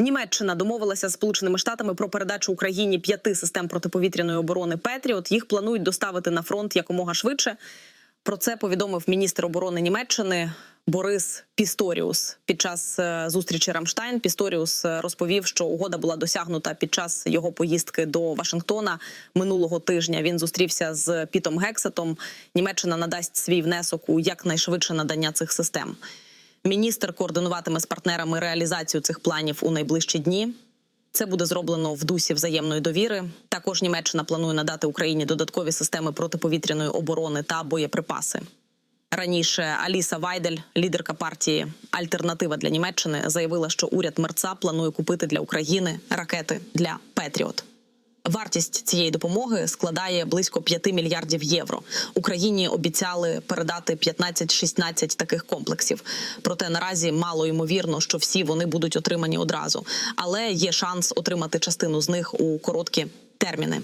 Німеччина домовилася з Сполученими Штатами про передачу Україні п'яти систем протиповітряної оборони Петріот. Їх планують доставити на фронт якомога швидше. Про це повідомив міністр оборони Німеччини Борис Пісторіус. Під час е, зустрічі Рамштайн Пісторіус е, розповів, що угода була досягнута під час його поїздки до Вашингтона минулого тижня. Він зустрівся з Пітом Гексетом. Німеччина надасть свій внесок у якнайшвидше надання цих систем. Міністр координуватиме з партнерами реалізацію цих планів у найближчі дні. Це буде зроблено в дусі взаємної довіри. Також Німеччина планує надати Україні додаткові системи протиповітряної оборони та боєприпаси. Раніше Аліса Вайдель, лідерка партії Альтернатива для Німеччини, заявила, що уряд Мерца планує купити для України ракети для Петріот. Вартість цієї допомоги складає близько 5 мільярдів євро. Україні обіцяли передати 15-16 таких комплексів. Проте наразі мало ймовірно, що всі вони будуть отримані одразу. Але є шанс отримати частину з них у короткі терміни.